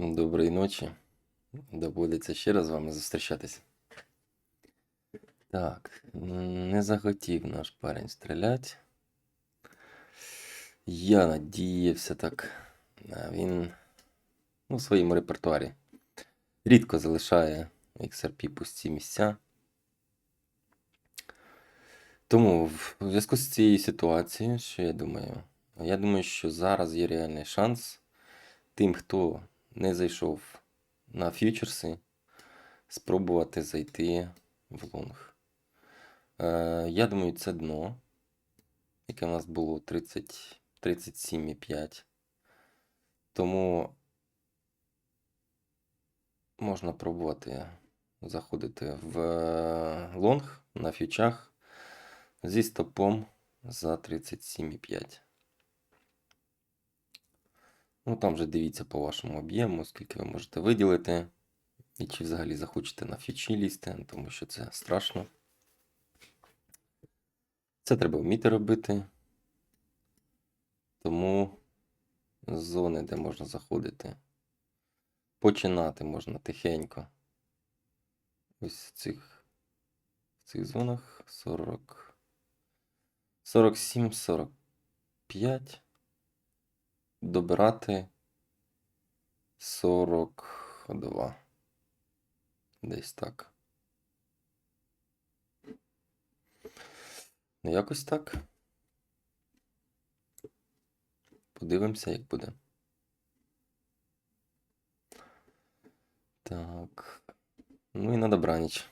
Доброї ночі. Доводиться ще раз з вами зустрічатися. Так, не захотів наш парень стріляти. Я надіявся так. Він ну, в своєму репертуарі рідко залишає XRP пусті місця. Тому в зв'язку з цією ситуацією, що я думаю? Я думаю, що зараз є реальний шанс тим, хто не зайшов на фьючерси, спробувати зайти в лонг. Е, я думаю, це дно, яке в нас було 30, 37,5. Тому можна пробувати заходити в е, лонг на фьючах зі стопом за 37,5. Ну, там вже дивіться по вашому об'єму, скільки ви можете виділити. І чи взагалі захочете на фічі лізти, тому що це страшно. Це треба вміти робити. Тому зони, де можна заходити, починати можна тихенько. Ось в цих, в цих зонах 40, 47, 45 добирати 42. Десь так. Ну, якось так. Подивимося, як буде. Так. Ну і на добраніч.